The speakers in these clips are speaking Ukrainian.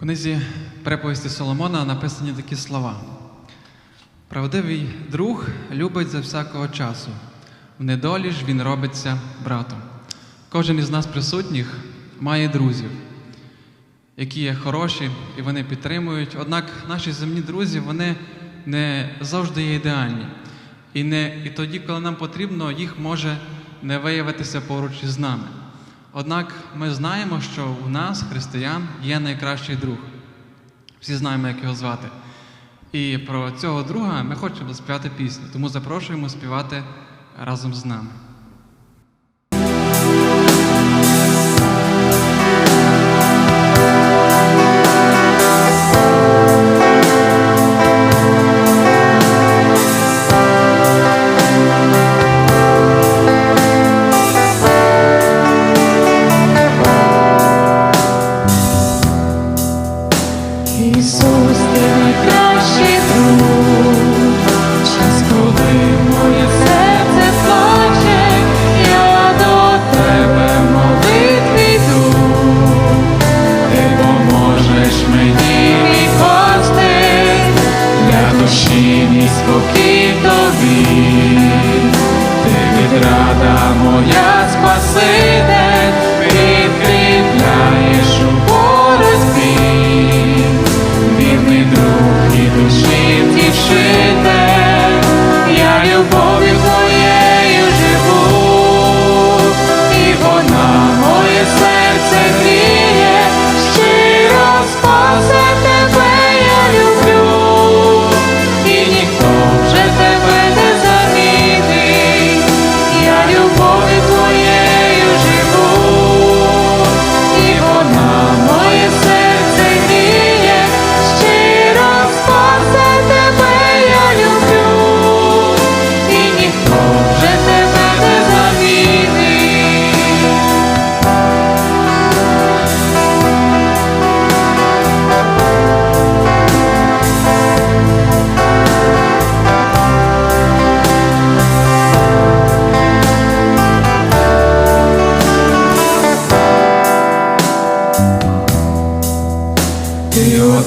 Книзі приповісті Соломона написані такі слова. Правдивий друг любить за всякого часу. В недолі ж він робиться братом. Кожен із нас присутніх має друзів, які є хороші і вони підтримують. Однак наші земні друзі вони не завжди є ідеальні. І, не, і тоді, коли нам потрібно, їх може не виявитися поруч із нами. Однак ми знаємо, що у нас, християн, є найкращий друг. Всі знаємо, як його звати. І про цього друга ми хочемо співати пісню, тому запрошуємо співати разом з нами. Моя спаситель,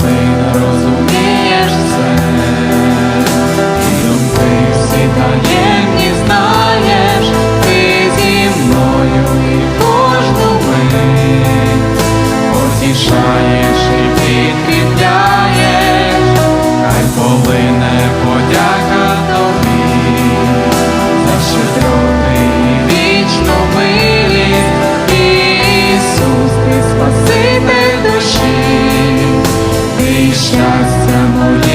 Один розумієш все, щастя моє.